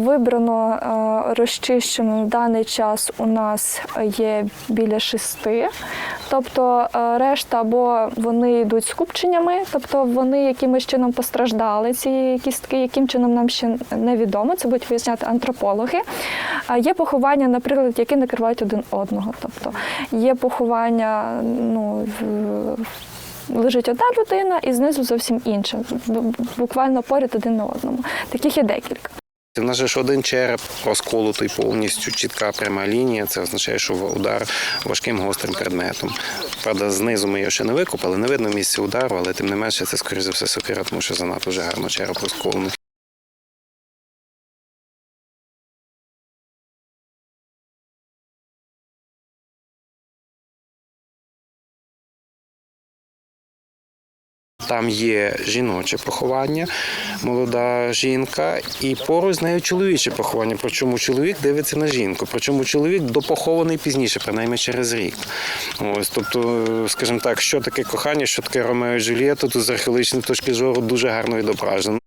Вибрано е, розчищено на даний час у нас є біля шести. Тобто е, решта або вони йдуть скупченнями, тобто вони якимось чином постраждали, ці кістки, яким чином нам ще невідомо, це будуть виясняти антропологи. Є поховання, наприклад, які накривають один одного. Тобто є поховання, ну, лежить одна людина і знизу зовсім інша, буквально поряд один на одному. Таких є декілька. У нас же ж один череп розколотий повністю, чітка пряма лінія. Це означає, що удар важким гострим предметом. Правда, знизу ми його ще не викопали, не видно місця удару, але тим не менше це, скоріше за все, сокира, тому що занадто вже гарно череп розколений. Там є жіноче поховання, молода жінка, і поруч з нею чоловіче поховання. Причому чоловік дивиться на жінку. Причому чоловік допохований пізніше, принаймні через рік. Ось, тобто, скажімо так, що таке кохання, що таке Ромео і Джульєта, тут з археологічної точки зору дуже гарно відображено.